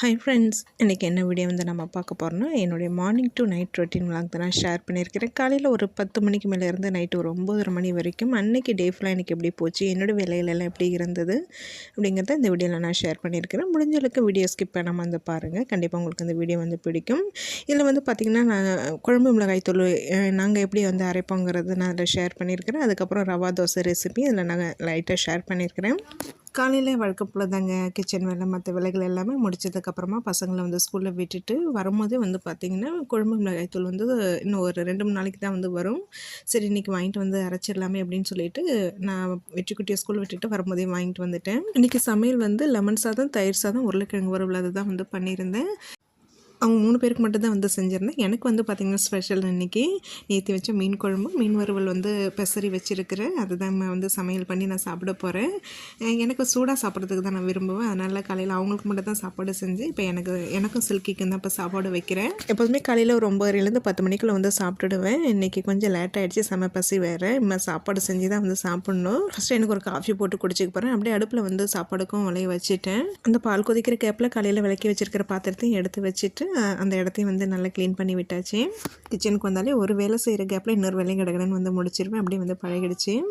Hi friends இன்றைக்கி என்ன video வந்து நம்ம பார்க்க போகிறோம்னா என்னுடைய morning to night routine vlog தான் நான் ஷேர் பண்ணியிருக்கிறேன். காலையில் ஒரு பத்து மணிக்கு மேலே இருந்து நைட்டு ஒரு ஒம்பதரை மணி வரைக்கும் அன்றைக்கி டே ஃபுல்லாக எனக்கு எப்படி போச்சு என்னோடய வேலையிலலாம் எப்படி இருந்தது அப்படிங்கிறத இந்த வீடியோவில் நான் ஷேர் பண்ணியிருக்கிறேன். முடிஞ்சளவுக்கு வீடியோ ஸ்கிப் பண்ணாமல் வந்து பாருங்கள் கண்டிப்பாக உங்களுக்கு இந்த வீடியோ வந்து பிடிக்கும். இதில் வந்து பார்த்திங்கன்னா நான் குழம்பு மிளகாய் தூள் நாங்கள் எப்படி வந்து அரைப்போங்கிறது நான் அதில் ஷேர் பண்ணியிருக்கிறேன். அதுக்கப்புறம் ரவா தோசை ரெசிபி இதில் நாங்கள் லைட்டாக ஷேர் பண்ணியிருக்கிறேன். காலையில் வழக்கம் போல் தாங்க கிச்சன் வேலை மற்ற வேலைகள் எல்லாமே முடிச்சதுக்கப்புறமா பசங்களை வந்து ஸ்கூலில் விட்டுட்டு வரும்போதே வந்து பார்த்திங்கன்னா குழம்பு மிளகாய் தூள் வந்து இன்னும் ஒரு ரெண்டு மூணு நாளைக்கு தான் வந்து வரும். சரி இன்றைக்கி வாங்கிட்டு வந்து அரைச்சிடலாமே அப்படின்னு சொல்லிட்டு நான் வெற்றிக்குட்டியை ஸ்கூல் விட்டுட்டு வரும்போதே வாங்கிட்டு வந்துட்டேன். இன்றைக்கி சமையல் வந்து லெமன் சாதம் தயிர் சாதம் உருளைக்கிழங்கு வறுவல் அதுதான் வந்து பண்ணியிருந்தேன். அவங்க மூணு பேருக்கு மட்டும் தான் வந்து செஞ்சுருந்தேன். எனக்கு வந்து பார்த்திங்கன்னா ஸ்பெஷல் இன்றைக்கி நேற்று வச்ச மீன் குழம்பு மீன் வறுவல் வந்து பெசரி வச்சுருக்கிறேன். அதுதான் நான் வந்து சமையல் பண்ணி நான் சாப்பிட போகிறேன் எனக்கு சூடாக சாப்பிட்றதுக்கு தான் நான் விரும்புவேன். அதனால் காலையில் அவங்களுக்கு மட்டும் தான் சாப்பாடு செஞ்சு இப்போ எனக்கு எனக்கும் சில்கிக்கும் தான் இப்போ சாப்பாடு வைக்கிறேன். எப்போதுமே காலையில் ஒரு ஒம்பதுலேருந்து பத்து மணிக்குள்ளே வந்து சாப்பிட்டுடுவேன். இன்றைக்கி கொஞ்சம் லேட் ஆகிடுச்சு செம பசி வேறு. இம்மா சாப்பாடு செஞ்சு தான் வந்து சாப்பிட்ணும். ஃபஸ்ட்டு எனக்கு ஒரு காஃபி போட்டு குடிச்சிக்க போகிறேன் அப்படியே அடுப்பில் வந்து சாப்பாடுக்கும் விளைய வச்சுட்டேன். அந்த பால் கொதிக்கிற கேப்பில் காலையில் விளக்கி வச்சுருக்கிற பாத்திரத்தையும் எடுத்து வச்சுட்டு அந்த இடத்தையும் வந்து நல்லா க்ளீன் பண்ணி விட்டாச்சு. கிச்சனுக்கு வந்தாலே ஒரு வேலை செய்கிற கேப்பில் இன்னொரு வேலையும் கிடக்கணும்னு வந்து முடிச்சிருவேன். அப்படியே வந்து பழகிடுச்சு.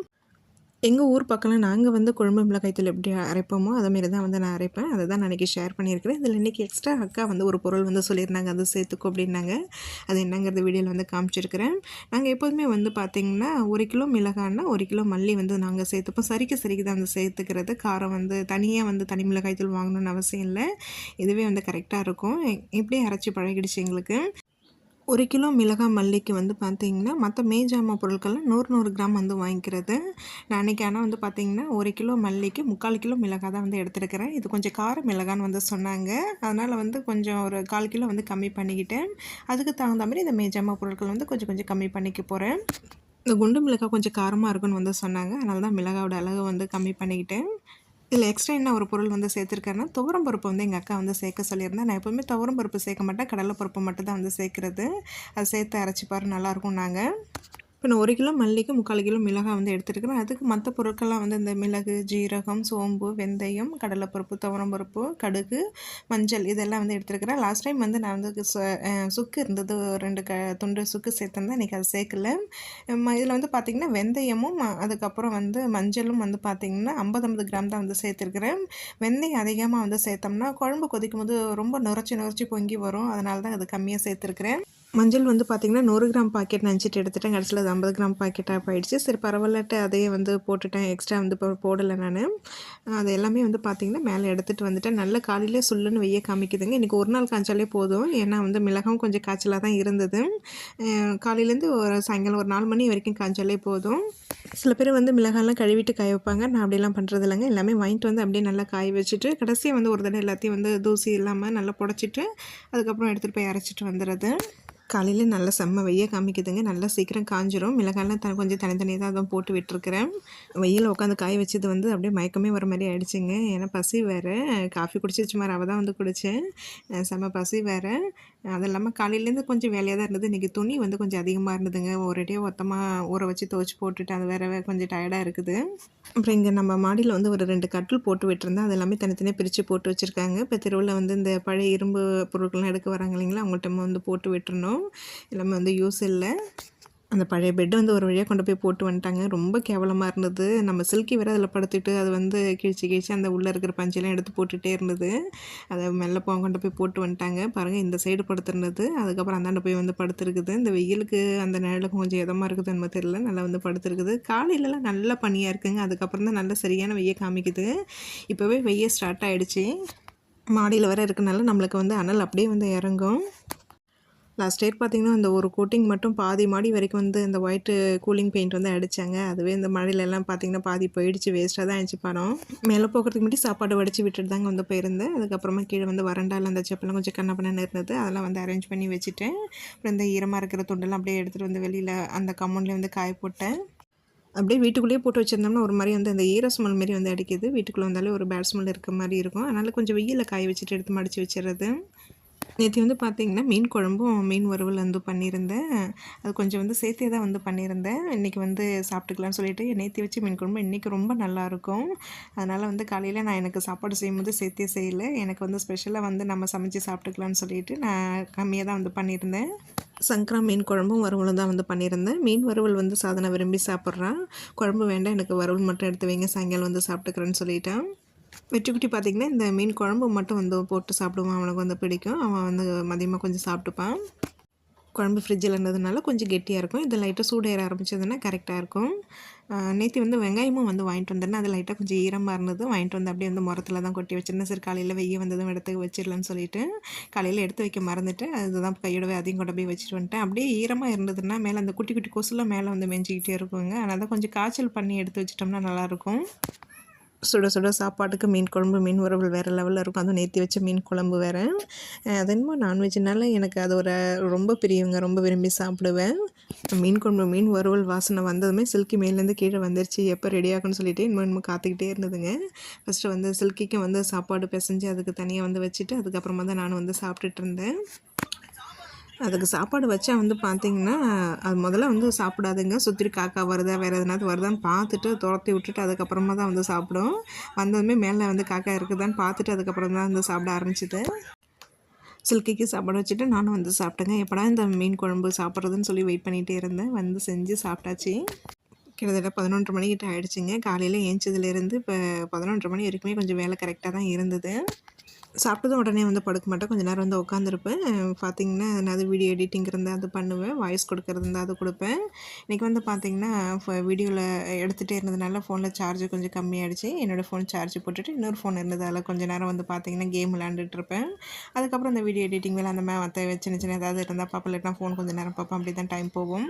எங்கள் ஊர் பக்கம்லாம் நாங்கள் வந்து குழம்பு மிளகாய் தூள் எப்படி அரைப்போமோ அதேமாரி தான் வந்து நான் அரைப்பேன். அதை தான் நான் இன்றைக்கி ஷேர் பண்ணியிருக்கிறேன். இதில் இன்றைக்கி எக்ஸ்ட்ரா அக்கா வந்து ஒரு பொருள் வந்து சொல்லியிருந்தாங்க. அது சேர்த்துக்கோ அப்படின்னாங்க. அது என்னங்கிறது வீடியோவில் வந்து காமிச்சிருக்கிறேன். நாங்கள் எப்போதுமே வந்து பார்த்திங்கன்னா ஒரு கிலோ மிளகாய்னா ஒரு கிலோ மல்லி வந்து நாங்கள் சேர்த்துப்போம். சரிக்கு சரிக்கு தான் வந்து சேர்த்துக்கிறது. காரம் வந்து தனியாக வந்து தனி மிளகாய் தூள் வாங்கணும்னு அவசியம் இல்லை. இதுவே வந்து கரெக்டாக இருக்கும். இப்படியே அரைச்சி பழகிடுச்சு எங்களுக்கு? ஒரு கிலோ மிளகாய் மல்லிக்கு வந்து பார்த்தீங்கன்னா மற்ற மேஜாமா பொருட்கள்லாம் நூறு நூறு கிராம் வந்து வாங்கிக்கிறது. நான் அன்றைக்கி ஆனால் வந்து பார்த்திங்கன்னா ஒரு கிலோ மல்லிக்கு முக்கால் கிலோ மிளகாய் தான் வந்து எடுத்துருக்கிறேன். இது கொஞ்சம் கார மிளகான்னு வந்து சொன்னாங்க. அதனால் வந்து கொஞ்சம் ஒரு கால் கிலோ வந்து கம்மி பண்ணிக்கிட்டேன். அதுக்கு தகுந்த மாதிரி இந்த மேஜாமா பொருட்கள் வந்து கொஞ்சம் கொஞ்சம் கம்மி பண்ணிக்க போகிறேன் இந்த குண்டு மிளகாய் கொஞ்சம் காரமாக இருக்குன்னு வந்து சொன்னாங்க. அதனால தான் மிளகாவோட அளவு வந்து கம்மி பண்ணிக்கிட்டேன். இதில் எக்ஸ்ட்ரா என்ன ஒரு பொருள் வந்து சேர்த்துருக்கேன்னா துவரம் பருப்பு வந்து எங்கள் அக்கா வந்து சேர்க்க சொல்லியிருந்தேன் நான் எப்போவுமே துவரம் பருப்பு சேர்க்க மாட்டேன் கடலை பருப்பு மட்டும் தான் வந்து சேர்க்குறது. அது சேர்த்து அரைச்சி பாரு நல்லாயிருக்கும் நாங்கள் இப்போ நான் ஒரு கிலோ மல்லிக்கு முக்கால் கிலோ மிளகாய் வந்து எடுத்துருக்கிறேன். அதுக்கு மற்ற பொருட்கள்லாம் வந்து இந்த மிளகு ஜீரகம் சோம்பு வெந்தயம் கடலைப்பருப்பு துவரம்பருப்பு கடுகு மஞ்சள் இதெல்லாம் வந்து எடுத்துருக்கிறேன். லாஸ்ட் டைம் வந்து நான் வந்து சு- சுக்கு இருந்தது. ஒரு ரெண்டு க துண்டு சுக்கு சேர்த்துருந்தேன். இன்றைக்கி அது சேர்க்கல. இதில் வந்து பார்த்திங்கன்னா வெந்தயமும் அதுக்கப்புறம் வந்து மஞ்சளும் வந்து பார்த்திங்கன்னா ஐம்பது ஐம்பது கிராம் தான் வந்து சேர்த்துருக்கிறேன். வெந்தயம் அதிகமாக வந்து சேர்த்தோம்னா குழம்பு கொதிக்கும் போது ரொம்ப நுரைச்சி நுரைச்சி பொங்கி வரும். அதனால தான் அது கம்மியாக சேர்த்துருக்கிறேன். மஞ்சள் வந்து பார்த்திங்கன்னா நூறு கிராம் பாக்கெட் நினச்சிட்டு எடுத்துட்டேன். கடைசியில் அது ஐம்பது கிராம் பாக்கெட்டாக போயிடுச்சு. சரி பரவாயில்லட்டு அதையே வந்து போட்டுட்டேன். எக்ஸ்ட்ரா வந்து இப்போ போடலை நான். அது எல்லாமே வந்து பார்த்திங்கன்னா மேலே எடுத்துகிட்டு வந்துட்டேன். நல்ல காலையிலே சுள்ளுன்னு வெய்ய காமிக்குதுங்க. இன்றைக்கி ஒரு நாள் காய்ச்சாலே போதும். ஏன்னா வந்து மிளகாவும் கொஞ்சம் காய்ச்சலாக தான் இருந்தது. காலையிலேருந்து ஒரு சாயங்காலம் ஒரு நாலு மணி வரைக்கும் காய்ச்சாலே போதும். சில பேர் வந்து மிளகாலாம் கழுவிட்டு காய வைப்பாங்க. நான் அப்படிலாம் பண்ணுறது இல்லைங்க. எல்லாமே வாங்கிட்டு வந்து அப்படியே நல்லா காய வச்சுட்டு கடைசியாக வந்து ஒரு தடவை எல்லாத்தையும் வந்து தூசி இல்லாமல் நல்லா புடச்சிட்டு அதுக்கப்புறம் எடுத்துகிட்டு போய் அரைச்சிட்டு வந்துடுறது காலையில் நல்லா செம்ம வெய்ய காமிக்குதுங்க. நல்லா சீக்கிரம் காஞ்சிரும். மிளகாலாம் த கொஞ்சம் தனித்தனியாக தான் அதான் போட்டு விட்டுருக்குறேன். வெயில் உட்காந்து காய வச்சது வந்து அப்படியே மயக்கமே வர மாதிரி ஆயிடுச்சுங்க. ஏன்னா பசி வேறு. காஃபி குடிச்சிச்சு மாதிரி அவள் தான் வந்து குடித்தேன் செம்ம பசி வேறு. அது இல்லாமல் காலையிலேருந்து கொஞ்சம் வேலையாக தான் இருந்தது. இன்றைக்கி துணி வந்து கொஞ்சம் அதிகமாக இருந்ததுங்க. ஒரேடியாக மொத்தமாக ஊற வச்சு துவைச்சி போட்டுட்டு அது வேற கொஞ்சம் டயர்டாக இருக்குது. அப்புறம் இங்கே நம்ம மாடியில் வந்து ஒரு ரெண்டு கட்டில் போட்டு விட்டுருந்தேன். அது எல்லாமே தனித்தனியாக பிரித்து போட்டு வச்சுருக்காங்க. இப்போ தெருவில் வந்து இந்த பழைய இரும்பு பொருட்கள்லாம் எடுக்க வராங்க இல்லைங்களா? அவங்கள்ட்ட வந்து போட்டு விட்டுறணும். எல்லாமே வந்து யூஸ் இல்லை. அந்த பழைய பெட்டை வந்து ஒரு வழியாக கொண்டு போய் போட்டு வந்துட்டாங்க. ரொம்ப கேவலமாக இருந்தது. நம்ம சில்கி வேறு அதில் படுத்துட்டு அது வந்து கிழிச்சு கிழிச்சு அந்த உள்ளே இருக்கிற பஞ்செல்லாம் எடுத்து போட்டுகிட்டே இருந்தது. அதை மெல்ல போக கொண்டு போய் போட்டு வந்துட்டாங்க. பாருங்கள் இந்த சைடு படுத்துருந்தது. அதுக்கப்புறம் அந்தாண்ட போய் வந்து படுத்துருக்குது. இந்த வெயிலுக்கு அந்த நிழலுக்கு கொஞ்சம் இதமாக இருக்குது நம்ம தெரியல. நல்லா வந்து படுத்துருக்குது. காலையிலலாம் நல்லா பனியாக இருக்குங்க. அதுக்கப்புறம் தான் நல்ல சரியான வெய்ய காமிக்குது. இப்போவே வெய்ய ஸ்டார்ட் ஆகிடுச்சு மாடியில் வர இருக்கனால நம்மளுக்கு வந்து அனல் அப்படியே வந்து இறங்கும். லாஸ்ட் இயர் பார்த்தீங்கன்னா இந்த ஒரு கோட்டிங் மட்டும் பாதி மாடி வரைக்கும் வந்து இந்த ஒயிட்டு கூலிங் பெயிண்ட் வந்து அடித்தாங்க அதுவே இந்த மழையிலலாம் பார்த்தீங்கன்னா பாதி போயிடுச்சு வேஸ்ட்டாக தான் ஆயிடுச்சு படம். மேலே போகிறதுக்கு முன்னாடி சாப்பாடு வடித்து விட்டுட்டு தாங்க வந்து போயிருந்தேன். அதுக்கப்புறமா கீழே வந்து வறண்டால அந்த செப்பெல்லாம் கொஞ்சம் கண்ண பண்ணன்னு இருந்தது அதெல்லாம் வந்து அரேஞ்ச் பண்ணி வச்சுட்டேன். அப்புறம் இந்த ஈரமாக இருக்கிற துண்டெல்லாம் அப்படியே எடுத்துகிட்டு வந்து வெளியில் அந்த கம்மௌண்ட்லேயே வந்து காய போட்டேன். அப்படியே வீட்டுக்குள்ளேயே போட்டு வச்சிருந்தோம்னா ஒரு மாதிரி வந்து அந்த ஈர ஸ்மெல் மாதிரி வந்து அடிக்குது. வீட்டுக்குள்ளே வந்தாலே ஒரு பேட் ஸ்மெல் இருக்க மாதிரி இருக்கும். அதனால் கொஞ்சம் வெயிலில் காய வச்சுட்டு எடுத்து மடித்து வச்சிடுறது. நேற்று வந்து பார்த்திங்கன்னா மீன் குழம்பும் மீன் வறுவல் வந்து பண்ணியிருந்தேன். அது கொஞ்சம் வந்து சேர்த்தே தான் வந்து பண்ணியிருந்தேன். இன்றைக்கி வந்து சாப்பிட்டுக்கலாம்னு சொல்லிட்டு நேற்று வச்சு மீன் குழம்பு இன்றைக்கி ரொம்ப நல்லாயிருக்கும் அதனால் வந்து காலையில் நான் எனக்கு சாப்பாடு செய்யும்போது சேர்த்தே செய்யலை. எனக்கு வந்து ஸ்பெஷலாக வந்து நம்ம சமைச்சு சாப்பிட்டுக்கலாம்னு சொல்லிட்டு நான் கம்மியாக தான் வந்து பண்ணியிருந்தேன். சங்கரா மீன் குழம்பும் வறுவலும் தான் வந்து பண்ணியிருந்தேன். மீன் வறுவல் வந்து சாதனை விரும்பி சாப்பிட்றான். குழம்பு வேண்டாம் எனக்கு வறுவல் மட்டும் எடுத்து வைங்க சாயங்காலம் வந்து சாப்பிட்டுக்கிறேன்னு சொல்லிட்டேன். வெற்றிக்குட்டி பார்த்திங்கன்னா இந்த மீன் குழம்பு மட்டும் வந்து போட்டு சாப்பிடுவான். அவனுக்கு வந்து பிடிக்கும். அவன் வந்து மதியமாக கொஞ்சம் சாப்பிட்டுப்பான். குழம்பு ஃப்ரிட்ஜில் இருந்ததுனால கொஞ்சம் கெட்டியாக இருக்கும். இது லைட்டாக சூடேற ஆரம்பிச்சதுன்னா கரெக்டாக இருக்கும். நேற்று வந்து வெங்காயமும் வந்து வாங்கிட்டு வந்தேன்னா அது லைட்டாக கொஞ்சம் ஈரமாக இருந்தது. வாங்கிட்டு வந்து அப்படியே வந்து முரத்தில் தான் கொட்டி வச்சிருந்தேன். சரி காலையில் வெய்ய வந்ததும் எடுத்து வச்சிடலான்னு சொல்லிட்டு காலையில் எடுத்து வைக்க மறந்துட்டு அதுதான் கையோடவே அதையும் கொண்டு போய் வச்சுட்டு வந்துட்டேன். அப்படியே ஈரமாக இருந்ததுன்னா மேலே அந்த குட்டி குட்டி கொசுலாம் மேலே வந்து மெஞ்சிக்கிட்டே இருக்குங்க. அதனால் தான் கொஞ்சம் காய்ச்சல் பண்ணி எடுத்து வச்சிட்டோம்னா நல்லாயிருக்கும் சுட சுட சாப்பாட்டுக்கு மீன் குழம்பு மீன் உறவுகள் வேறு லெவலில் இருக்கும். அதுவும் நேற்றி வச்ச மீன் குழம்பு வேறு. அது நான்வெஜ்னால எனக்கு அது ஒரு ரொம்ப பிரியவங்க ரொம்ப விரும்பி சாப்பிடுவேன். மீன் குழம்பு மீன் வறுவல் வாசனை வந்ததுமே சில்கி மேலேருந்து கீழே வந்துருச்சு. எப்போ ரெடி ஆகுன்னு சொல்லிட்டு இன்னும் இன்னும் காத்துக்கிட்டே இருந்ததுங்க. ஃபஸ்ட்டு வந்து சில்கிக்கு வந்து சாப்பாடு பிசைஞ்சு அதுக்கு தனியாக வந்து வச்சுட்டு அதுக்கப்புறமா தான் நான் வந்து சாப்பிட்டுட்டு இருந்தேன். அதுக்கு சாப்பாடு வச்சா வந்து பார்த்திங்கன்னா அது முதல்ல வந்து சாப்பிடாதுங்க. சுற்றி காக்கா வருதா வேறு எதுனாவது வருதான்னு பார்த்துட்டு துரத்தி விட்டுட்டு அதுக்கப்புறமா தான் வந்து சாப்பிடும். வந்ததுமே மேலே வந்து காக்கா இருக்குதான்னு பார்த்துட்டு அதுக்கப்புறம் தான் வந்து சாப்பிட ஆரம்பிச்சிது சில்கிக்கு சாப்பாடு வச்சுட்டு நானும் வந்து சாப்பிட்டேங்க. எப்படா இந்த மீன் குழம்பு சாப்பிட்றதுன்னு சொல்லி வெயிட் பண்ணிகிட்டே இருந்தேன். வந்து செஞ்சு சாப்பிட்டாச்சு. கிட்டத்தட்ட பதினொன்றரை மணிக்கிட்ட ஆகிடுச்சிங்க காலையில் ஏஞ்சதுலேருந்து இப்போ பதினொன்றரை மணி வரைக்குமே கொஞ்சம் வேலை கரெக்டாக தான் இருந்தது. சாப்பிட்டதும் உடனே வந்து படுக்க மாட்டேன். கொஞ்சம் நேரம் வந்து உட்காந்துருப்பேன். பார்த்திங்கன்னா நான் வீடியோ எடிட்டிங் இருந்தால் அது பண்ணுவேன். வாய்ஸ் கொடுக்கறது இருந்தால் அது கொடுப்பேன். இன்றைக்கி வந்து பார்த்திங்கன்னா வீடியோவில் எடுத்துகிட்டே இருந்ததுனால ஃபோனில் சார்ஜ் கொஞ்சம் கம்மியாகிடுச்சு என்னோடய ஃபோன் சார்ஜ் போட்டுட்டு இன்னொரு ஃபோன் இருந்ததால் கொஞ்சம் நேரம் வந்து பார்த்திங்கன்னா கேம் விளாண்டுட்ருப்பேன் அதுக்கப்புறம் அந்த வீடியோ எடிட்டிங் வேலை அந்த மாதிரி மற்ற சின்ன சின்ன ஏதாவது இருந்தால் பார்ப்போம் இல்லைனா ஃபோன் கொஞ்சம் நேரம் பார்ப்போம் அப்படி தான் டைம் போகும்.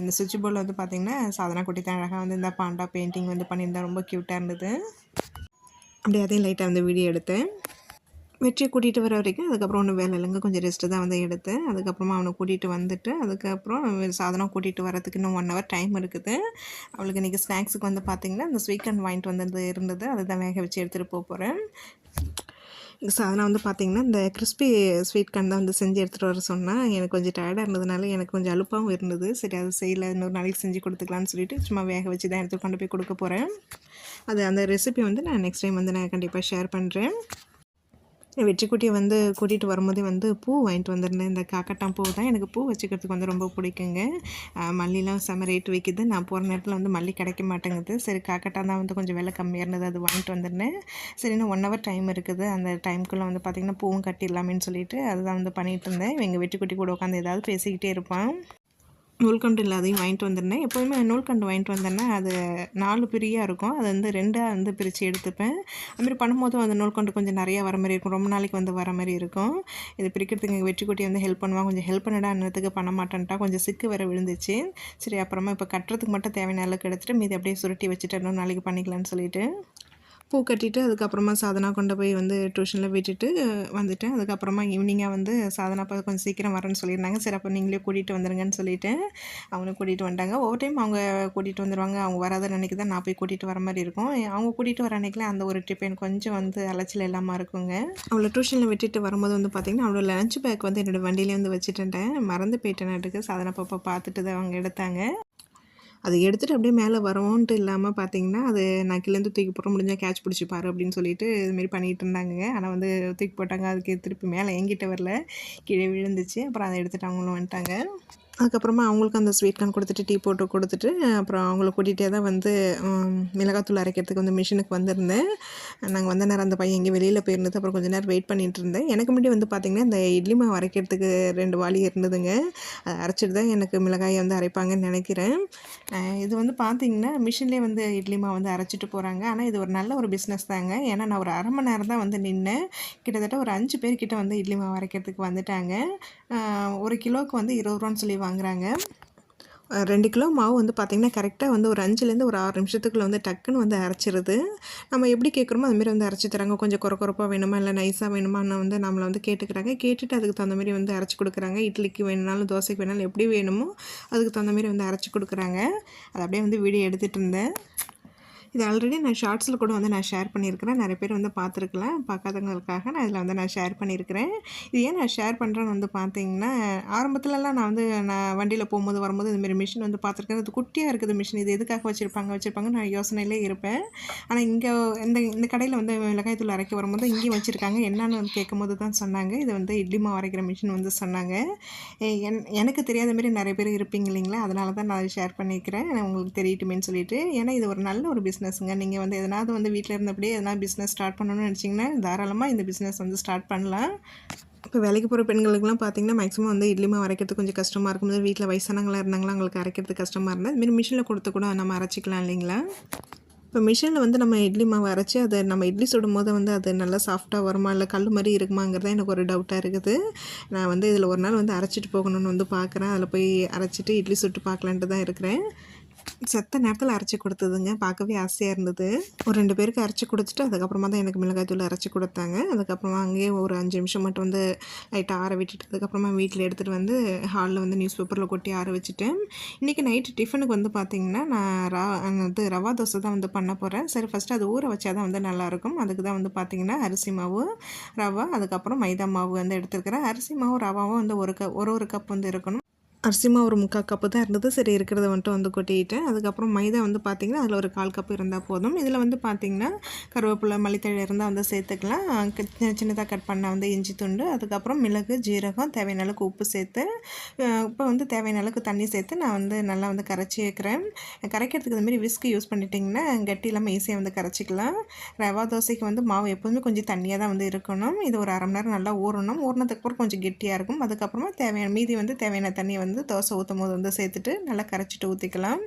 இந்த சுவிட்ச் போர்டில் வந்து பார்த்திங்கன்னா சாதனா குட்டி தான் அழகாக வந்து இந்த பாண்டா பெயிண்டிங் வந்து பண்ணியிருந்தா ரொம்ப க்யூட்டாக இருந்தது. அப்படியே அதையும் லைட்டாக வந்து வீடியோ எடுத்தேன். வெற்றியை கூட்டிகிட்டு வர வரைக்கும் அதுக்கப்புறம் ஒன்றும் வேலை இல்லைங்க. கொஞ்சம் ரெஸ்ட்டு தான் வந்து எடுத்தேன். அதுக்கப்புறமா அவனை கூட்டிகிட்டு வந்துட்டு அதுக்கப்புறம் சாதனம் கூட்டிகிட்டு வரதுக்கு இன்னும் ஒன் ஹவர் டைம் இருக்குது. அவளுக்கு இன்றைக்கி ஸ்நாக்ஸுக்கு வந்து பார்த்திங்கன்னா அந்த ஸ்வீக்கன் வாங்கிட்டு வந்தது இருந்தது. அதை தான் வேக வச்சு எடுத்துகிட்டு போக போகிறேன் சாதனம் வந்து பார்த்திங்கன்னா இந்த கிறிஸ்பி ஸ்வீட் கன் தான் வந்து செஞ்சு எடுத்துகிட்டு வர சொன்னால் எனக்கு கொஞ்சம் டயர்டாக இருந்ததுனால எனக்கு கொஞ்சம் அழுப்பாகவும் இருந்தது. சரி அது செய்யலை. இன்னொரு நாளைக்கு செஞ்சு கொடுத்துக்கலான்னு சொல்லிட்டு சும்மா வேக வச்சு தான் எடுத்து கொண்டு போய் கொடுக்க போகிறேன் அது அந்த ரெசிபி வந்து நான் நெக்ஸ்ட் டைம் வந்து நான் கண்டிப்பாக ஷேர் பண்ணுறேன் வெற்றிக்குட்டியை வந்து கூட்டிகிட்டு வரும்போதே வந்து பூ வாங்கிட்டு வந்திருந்தேன். இந்த காக்கட்டான் பூ தான் எனக்கு பூ வச்சுக்கிறதுக்கு வந்து ரொம்ப பிடிக்குங்க. மல்லிலாம் செம்ம ரேட் விற்கிது நான் போகிற நேரத்தில் வந்து மல்லி கிடைக்க மாட்டேங்குது. சரி காக்கட்டான் தான் வந்து கொஞ்சம் விலை கம்மியாக இருந்தது. அது வாங்கிட்டு வந்திருந்தேன். சரி இன்னும் ஒன் ஹவர் டைம் இருக்குது. அந்த டைமுக்குள்ளே வந்து பார்த்திங்கன்னா பூவும் கட்டிடலாமேன்னு சொல்லிட்டு அதுதான் வந்து பண்ணிகிட்டு இருந்தேன். எங்கள் வெற்றிக்குட்டி கூட உட்காந்து ஏதாவது பேசிக்கிட்டே இருப்பான். நூல்கண்டு இல்லாதையும் வாங்கிட்டு வந்துருந்தேன் எப்போதுமே நூல்கண்டு வாங்கிட்டு வந்தேன்னா அது நாலு பிரியாக இருக்கும். அதை வந்து ரெண்டாக வந்து பிரித்து எடுத்துப்பேன். அதுமாரி பண்ணும்போதும் அந்த நூல்கண்டு கொஞ்சம் நிறையா வர மாதிரி இருக்கும். ரொம்ப நாளைக்கு வந்து வர மாதிரி இருக்கும். இது பிரிக்கிறதுக்கு எங்கள் வெற்றிக்குட்டி வந்து ஹெல்ப் பண்ணுவாங்க கொஞ்சம் ஹெல்ப் பண்ணடான்றதுக்கு பண்ண மாட்டேன்ட்டா. கொஞ்சம் சிக்கு வர விழுந்துச்சு. சரி அப்புறமா இப்போ கட்டுறதுக்கு மட்டும் தேவையான அளவுக்கு எடுத்துகிட்டு மீதி அப்படியே சுருட்டி வச்சுட்டு இன்னும் நாளைக்கு பண்ணிக்கலான்னு சொல்லிட்டு. பூ கட்டிட்டு அதுக்கப்புறமா சாதனா கொண்டு போய் வந்து டியூஷனில் விட்டுட்டு வந்துட்டேன். அதுக்கப்புறமா ஈவினிங்காக வந்து சாதனா அப்போ கொஞ்சம் சீக்கிரம் வரேன்னு சொல்லியிருந்தாங்க. சரி அப்போ நீங்களே கூட்டிகிட்டு வந்துருங்கன்னு சொல்லிவிட்டு அவங்களும் கூட்டிகிட்டு வந்துட்டாங்க ஒவ்வொரு டைம் அவங்க கூட்டிகிட்டு வந்துடுவாங்க அவங்க வராத அன்றைக்கி தான் நான் போய் கூட்டிகிட்டு வர மாதிரி இருக்கும். அவங்க கூட்டிகிட்டு வர அன்றைக்கில் அந்த ஒரு ட்ரிப் எனக்கு கொஞ்சம் வந்து அலைச்சல் இல்லாமல் இருக்குங்க. அவளை டியூஷனில் விட்டுட்டு வரும்போது வந்து பார்த்திங்கன்னா அவளோட லஞ்ச் பேக் வந்து என்னோடய வண்டியிலே வந்து வச்சுட்டேன் மறந்து போயிட்டேன் நாட்டுக்கு. சாதனா பாப்பா பார்த்துட்டு தான் அவங்க எடுத்தாங்க. அதை எடுத்துகிட்டு அப்படியே மேலே வரோன்ட்டு இல்லாமல் பார்த்தீங்கன்னா அது நான் தூக்கி போட முடிஞ்சால் கேட்ச் பிடிச்சிப்பாரு அப்படின்னு சொல்லிட்டு இதுமாரி பண்ணிகிட்டு இருந்தாங்க ஆனால் வந்து தூக்கி போட்டாங்க. அதுக்கு திருப்பி மேலே எங்கிட்ட வரல. கீழே விழுந்துச்சு. அப்புறம் அதை எடுத்துகிட்டு அவங்களும் வந்துட்டாங்க. அதுக்கப்புறமா அவங்களுக்கு அந்த ஸ்வீட் கார்ன் கொடுத்துட்டு டீ போட்டு கொடுத்துட்டு அப்புறம் அவங்கள கூட்டிகிட்டே தான் வந்து மிளகாத்தூள் அரைக்கிறதுக்கு வந்து மிஷினுக்கு வந்திருந்தேன். நாங்கள் வந்த நேரம் அந்த பையன் எங்கேயும் வெளியில் போயிருந்தது. அப்புறம் கொஞ்சம் நேரம் வெயிட் பண்ணிகிட்டு இருந்தேன். எனக்கு முன்னாடி வந்து பார்த்திங்கன்னா இந்த இட்லி மாவு அரைக்கிறதுக்கு ரெண்டு வாளி இருந்ததுங்க. அதை அரைச்சிட்டு தான் எனக்கு மிளகாயை வந்து அரைப்பாங்கன்னு நினைக்கிறேன். இது வந்து பார்த்திங்கன்னா மிஷின்லேயே வந்து இட்லி மாவு வந்து அரைச்சிட்டு போகிறாங்க ஆனால் இது ஒரு நல்ல ஒரு பிஸ்னஸ் தாங்க. ஏன்னா நான் ஒரு அரை மணி நேரம் தான் வந்து நின்னேன். கிட்டத்தட்ட ஒரு அஞ்சு பேர்கிட்ட வந்து இட்லி மாவு அரைக்கிறதுக்கு வந்துட்டாங்க. ஒரு கிலோவுக்கு வந்து இருபது ரூபான்னு சொல்லி வாங்குகிறாங்க ரெண்டு கிலோ மாவு வந்து பார்த்திங்கன்னா கரெக்டாக வந்து ஒரு அஞ்சுலேருந்து ஒரு ஆறு நிமிஷத்துக்குள்ளே வந்து டக்குன்னு வந்து அரைச்சிருது. நம்ம எப்படி கேட்குறோமோ அதுமாரி வந்து அரைச்சி தராங்க. கொஞ்சம் குறை குறப்பாக வேணுமா இல்லை நைஸாக வேணுமான்னு வந்து நம்மளை வந்து கேட்டுக்கிறாங்க. கேட்டுட்டு அதுக்கு தகுந்த மாதிரி வந்து அரைச்சி கொடுக்குறாங்க. இட்லிக்கு வேணுனாலும் தோசைக்கு வேணாலும் எப்படி வேணுமோ அதுக்கு தகுந்த மாதிரி வந்து அரைச்சி கொடுக்குறாங்க. அதை அப்படியே வந்து வீடியோ எடுத்துகிட்டு இருந்தேன். இது ஆல்ரெடி நான் ஷார்ட்ஸில் கூட வந்து நான் ஷேர் பண்ணியிருக்கிறேன். நிறைய பேர் வந்து பார்த்துருக்கலாம். பார்க்காதவங்களுக்காக நான் இதில் வந்து நான் ஷேர் பண்ணியிருக்கிறேன். இது ஏன் நான் ஷேர் பண்ணுறேன்னு வந்து பார்த்தீங்கன்னா ஆரம்பத்துலலாம் நான் வந்து நான் வண்டியில் போகும்போது வரும்போது இதுமாரி மிஷின் வந்து பார்த்துருக்கேன். அது குட்டியாக இருக்குது மிஷின் இது எதுக்காக வச்சுருப்பாங்க வச்சுருப்பாங்க நான் யோசனையிலே இருப்பேன். ஆனால் இங்கே இந்த இந்த கடையில் வந்து மிளகாயத்தூள் அரைக்க வரும்போது இங்கேயும் வச்சுருக்காங்க. என்னன்னு கேட்கும்போது தான் சொன்னாங்க. இது வந்து இட்லி மாவு அரைக்கிற மிஷின் வந்து சொன்னாங்க. என் எனக்கு தெரியாத மாரி நிறைய பேர் இருப்பீங்க இல்லைங்களா? அதனால தான் நான் ஷேர் பண்ணிக்கிறேன் உங்களுக்கு தெரியட்டுமேன்னு சொல்லிட்டு. ஏன்னா இது ஒரு நல்ல ஒரு பிஸ்னஸ்ங்க நீங்கள் வந்து எதனாவது வந்து வீட்டில் இருந்தபடியே எதனா பிஸ்னஸ் ஸ்டார்ட் பண்ணணும்னு நினச்சிங்கன்னா தாராளமாக இந்த பிஸ்னஸ் வந்து ஸ்டார்ட் பண்ணலாம். இப்போ வேலைக்கு போகிற பெண்களுக்குலாம் பார்த்திங்கன்னா மேக்ஸிமம் வந்து இட்லி மாவு அரைக்கிறது கொஞ்சம் கஷ்டமாக இருக்கும். வீட்டில் வயசானவங்களாக இருந்தாங்களா அவங்களுக்கு அரைக்கிறது கஷ்டமாக இருந்தால் இதுமாரி மிஷினில் கொடுத்து கூட நம்ம அரைச்சிக்கலாம் இல்லைங்களா? இப்போ மிஷினில் வந்து நம்ம இட்லி மாவு அரைச்சி அதை நம்ம இட்லி சுடும் போது வந்து அது நல்லா சாஃப்டாக வருமா இல்லை கல் மாதிரி இருக்குமாங்கிறது எனக்கு ஒரு டவுட்டாக இருக்குது. நான் வந்து இதில் ஒரு நாள் வந்து அரைச்சிட்டு போகணுன்னு வந்து பார்க்குறேன் அதில் போய் அரைச்சிட்டு இட்லி சுட்டு பார்க்கலான்ட்டு தான் இருக்கிறேன். செத்த நேரத்தில் அரைச்சி கொடுத்ததுங்க. பார்க்கவே ஆசையாக இருந்தது. ஒரு ரெண்டு பேருக்கு அரைச்சி கொடுத்துட்டு அதுக்கப்புறமா தான் எனக்கு மிளகாய் தூள் அரைச்சி கொடுத்தாங்க. அதுக்கப்புறமா அங்கேயே ஒரு அஞ்சு நிமிஷம் மட்டும் வந்து லைட்டாக ஆற விட்டுட்டு அதுக்கப்புறமா வீட்டில் எடுத்துகிட்டு வந்து ஹாலில் வந்து நியூஸ் பேப்பரில் கொட்டி ஆற வச்சுட்டேன். இன்றைக்கி நைட்டு டிஃபனுக்கு வந்து பார்த்திங்கன்னா நான் ரா வந்து ரவா தோசை தான் வந்து பண்ண போகிறேன் சரி ஃபஸ்ட்டு அது ஊற வச்சா தான் வந்து நல்லாயிருக்கும் அதுக்கு தான் வந்து பார்த்திங்கன்னா அரிசி மாவு ரவா அதுக்கப்புறம் மைதா மாவு வந்து எடுத்துருக்கிறேன். அரிசி மாவு ரவாவும் வந்து ஒரு க ஒரு ஒரு கப் வந்து இருக்கணும். அரிசிமா ஒரு முக்கால் கப்பு தான் இருந்தது. சரி இருக்கிறத வந்துட்டு வந்து கொட்டிக்கிட்டேன் அதுக்கப்புறம் மைதா வந்து பார்த்திங்கன்னா அதில் ஒரு கால் கப்பு இருந்தால் போதும். இதில் வந்து பார்த்திங்கன்னா கருவேப்பிலை மல்லித்தழை இருந்தால் வந்து சேர்த்துக்கலாம். சின்னதாக கட் பண்ண வந்து இஞ்சி துண்டு. அதுக்கப்புறம் மிளகு ஜீரகம் தேவையான அளவுக்கு உப்பு சேர்த்து இப்போ வந்து தேவையான அளவுக்கு தண்ணி சேர்த்து நான் வந்து நல்லா வந்து கரைச்சி வைக்கிறேன். கரைக்கிறதுக்கு இதுமாரி விஸ்க்கு யூஸ் பண்ணிட்டிங்கன்னா கட்டி இல்லாமல் ஈஸியாக வந்து கரைச்சிக்கலாம். ரவா தோசைக்கு வந்து மாவு எப்போதுமே கொஞ்சம் தண்ணியாக தான் வந்து இருக்கணும். இது ஒரு அரை மணி நேரம் நல்லா ஊறணும். ஊறினதுக்கு அப்புறம் கொஞ்சம் கெட்டியாக இருக்கும். அதுக்கப்புறமா தேவையான மீதி வந்து தேவையான தண்ணியை வந்து தோசை ஊற்றும் போது வந்து சேர்த்துட்டு நல்லா கரைச்சிட்டு ஊற்றிக்கலாம்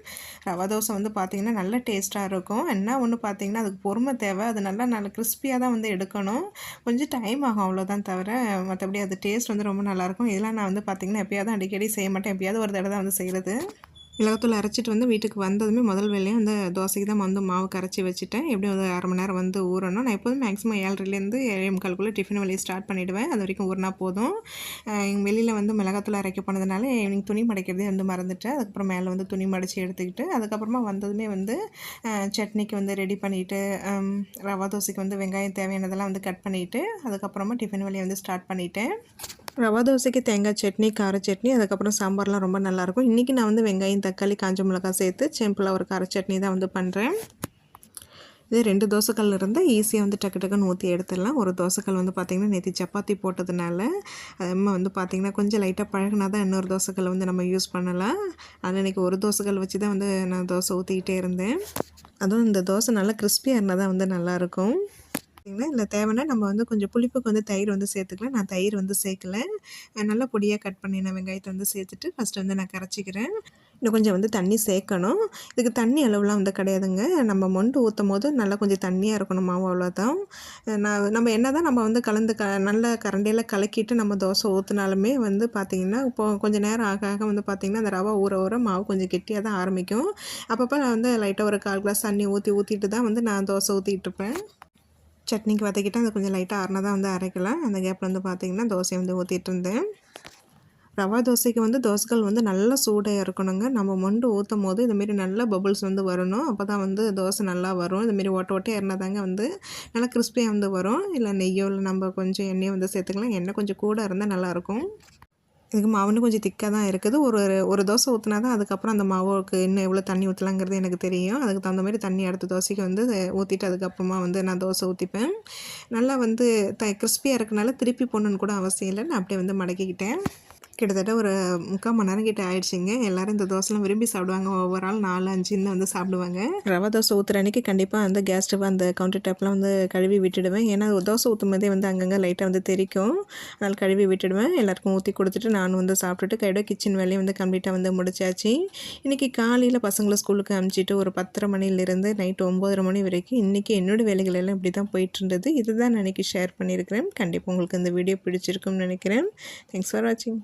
ரவா தோசை வந்து பார்த்திங்கன்னா நல்ல டேஸ்ட்டாக இருக்கும். என்ன ஒன்று பார்த்திங்கன்னா அதுக்கு பொறுமை தேவை. அது நல்லா நல்ல கிறிஸ்பியாக தான் வந்து எடுக்கணும். கொஞ்சம் டைம் ஆகும் அவ்வளோதான் தவிர மற்றபடி அது டேஸ்ட் வந்து ரொம்ப நல்லாயிருக்கும் இதெல்லாம் நான் வந்து பார்த்திங்கன்னா எப்பயாவது அடிக்கடி செய்ய மாட்டேன். எப்பயாவது ஒரு தடவை தான் வந்து செய்கிறது மிளகாத்தூள் அரைச்சிட்டு வந்து வீட்டுக்கு வந்ததுமே முதல் வேலையும் அந்த தோசைக்கு தான் வந்து மாவு கரைச்சி வச்சுட்டேன். எப்படியும் ஒரு அரை மணி நேரம் வந்து ஊறணும். நான் எப்போதும் மேக்ஸிமம் ஏழரைலேருந்து ஏழே முக்கால்குள்ளே டிஃபன் வேலையை ஸ்டார்ட் பண்ணிவிடுவேன் அது வரைக்கும் ஊறினா போதும். எங்கள் வெளியில் வந்து மிளகாத்தூள் அரைக்க போனதுனால ஈவினிங் துணி மடைக்கிறதே வந்து மறந்துட்டேன். அதுக்கப்புறம் மேலே வந்து துணி மடித்து எடுத்துக்கிட்டு அதுக்கப்புறமா வந்ததுமே வந்து சட்னிக்கு வந்து ரெடி பண்ணிவிட்டு ரவா தோசைக்கு வந்து வெங்காயம் தேவையானதெல்லாம் வந்து கட் பண்ணிவிட்டு அதுக்கப்புறமா டிஃபன் வேலையை வந்து ஸ்டார்ட் பண்ணிவிட்டேன் ரவா தோசைக்கு தேங்காய் சட்னி கார சட்னி அதுக்கப்புறம் சாம்பார்லாம் ரொம்ப நல்லாயிருக்கும். இன்றைக்கி நான் வந்து வெங்காயம் தக்காளி காஞ்ச மிளகாய் சேர்த்து சிம்பிளாக ஒரு கார சட்னி தான் வந்து பண்ணுறேன் இதே ரெண்டு தோசைக்கல் இருந்தால் ஈஸியாக வந்து டக்கு டக்குன்னு ஊற்றி எடுத்துடலாம். ஒரு தோசைக்கல் வந்து பார்த்திங்கன்னா நேற்று சப்பாத்தி போட்டதுனால அம்மா வந்து பார்த்திங்கன்னா கொஞ்சம் லைட்டாக பழகினா தான் இன்னொரு தோசைக்கல் வந்து நம்ம யூஸ் பண்ணலாம். ஆனால் இன்றைக்கி ஒரு தோசைக்கல் வச்சு தான் வந்து நான் தோசை ஊற்றிக்கிட்டே இருந்தேன். அதுவும் இந்த தோசை நல்லா கிறிஸ்பியாக இருந்தால் தான் வந்து நல்லாயிருக்கும். பார்த்தீங்கன்னா இல்லை தேவைன்னா நம்ம வந்து கொஞ்சம் புளிப்புக்கு வந்து தயிர் வந்து சேர்த்துக்கலாம். நான் தயிர் வந்து சேர்க்கல. நல்லா பொடியாக கட் பண்ணின வெங்காயத்தை வந்து சேர்த்துட்டு ஃபஸ்ட்டு வந்து நான் கரைச்சிக்கிறேன். இன்னும் கொஞ்சம் வந்து தண்ணி சேர்க்கணும். இதுக்கு தண்ணி அளவுலாம் வந்து கிடையாதுங்க. நம்ம மொண்டு ஊற்றும் போது நல்லா கொஞ்சம் தண்ணியாக இருக்கணும் மாவு அவ்வளோதான் நான் நம்ம என்ன தான் நம்ம வந்து கலந்து க நல்ல கரண்டியில் கலக்கிட்டு நம்ம தோசை ஊற்றினாலுமே வந்து பார்த்திங்கன்னா இப்போ கொஞ்சம் நேரம் ஆக ஆக வந்து பார்த்திங்கன்னா அந்த ரவை ஊற ஊற மாவு கொஞ்சம் கெட்டியாக தான் ஆரம்பிக்கும். அப்பப்போ நான் வந்து லைட்டாக ஒரு கால் கிளாஸ் தண்ணி ஊற்றி ஊற்றிட்டு தான் வந்து நான் தோசை ஊற்றிட்டு இருப்பேன். சட்னிக்கு வதக்கிட்டு அதை கொஞ்சம் லைட்டாக அரணை தான் வந்து அரைக்கலாம். அந்த கேப்பில் வந்து பார்த்திங்கன்னா தோசையை வந்து ஊற்றிட்டு இருந்தேன். ரவா தோசைக்கு வந்து தோசைகள் வந்து நல்லா சூடாக இருக்கணுங்க. நம்ம மொண்டு ஊற்றும் போது இதுமாரி நல்லா பபுள்ஸ் வந்து வரணும். அப்போ தான் வந்து தோசை நல்லா வரும். இதுமாரி ஓட்ட ஓட்டே இருந்தாங்க வந்து நல்லா கிறிஸ்பியாக வந்து வரும். இல்லை நெய்யோ இல்லை நம்ம கொஞ்சம் எண்ணெயோ வந்து சேர்த்துக்கலாம். எண்ணெய் கொஞ்சம் கூட இருந்தால் நல்லாயிருக்கும் இதுக்கு மாவுன்னு கொஞ்சம் திக்காக தான் இருக்குது. ஒரு ஒரு தோசை ஊற்றினா தான் அதுக்கப்புறம் அந்த மாவுக்கு இன்னும் எவ்வளோ தண்ணி ஊற்றலாங்கிறது எனக்கு தெரியும். அதுக்கு தகுந்த மாதிரி தண்ணி அடுத்த தோசைக்கு வந்து ஊற்றிட்டு அதுக்கப்புறமா வந்து நான் தோசை ஊற்றிப்பேன் நல்லா வந்து த கிறிஸ்பியாக இருக்கனால திருப்பி போடணுன்னு கூட அவசியம் இல்லை. நான் அப்படியே வந்து மடக்கிக்கிட்டேன். கிட்டத்தட்ட ஒரு முக்கால் மணி நேரம் கிட்ட ஆயிடுச்சுங்க. எல்லோரும் இந்த தோசைலாம் விரும்பி சாப்பிடுவாங்க. ஒவ்வொரு ஆள் நாலு அஞ்சுன்னு வந்து சாப்பிடுவாங்க. ரவா தோசை ஊற்றுற அன்றைக்கி கண்டிப்பாக அந்த கேஸ் ஸ்டவ் அந்த கவுண்டர் டாப்லாம் வந்து கழுவி விட்டுடுவேன். ஏன்னா தோசை ஊற்றும் போதே வந்து அங்கங்கே லைட்டாக வந்து தெரிக்கும். அதனால் கழுவி விட்டுடுவேன். எல்லாருக்கும் ஊற்றி கொடுத்துட்டு நான் வந்து சாப்பிட்டுட்டு கையோட கிச்சன் வேலையை வந்து கம்ப்ளீட்டாக வந்து முடிச்சாச்சு. இன்றைக்கி காலையில் பசங்களை ஸ்கூலுக்கு அனுப்பிச்சிட்டு ஒரு பத்தரை மணிலேருந்து நைட்டு ஒம்பதரை மணி வரைக்கும் இன்றைக்கி என்னோடய வேலைகள் எல்லாம் இப்படி தான் போயிட்டுருந்தது. இதுதான் நான் இன்றைக்கி ஷேர் பண்ணியிருக்கிறேன். கண்டிப்பாக உங்களுக்கு இந்த வீடியோ பிடிச்சிருக்கும்னு நினைக்கிறேன். தேங்க்ஸ் ஃபார் வாட்சிங்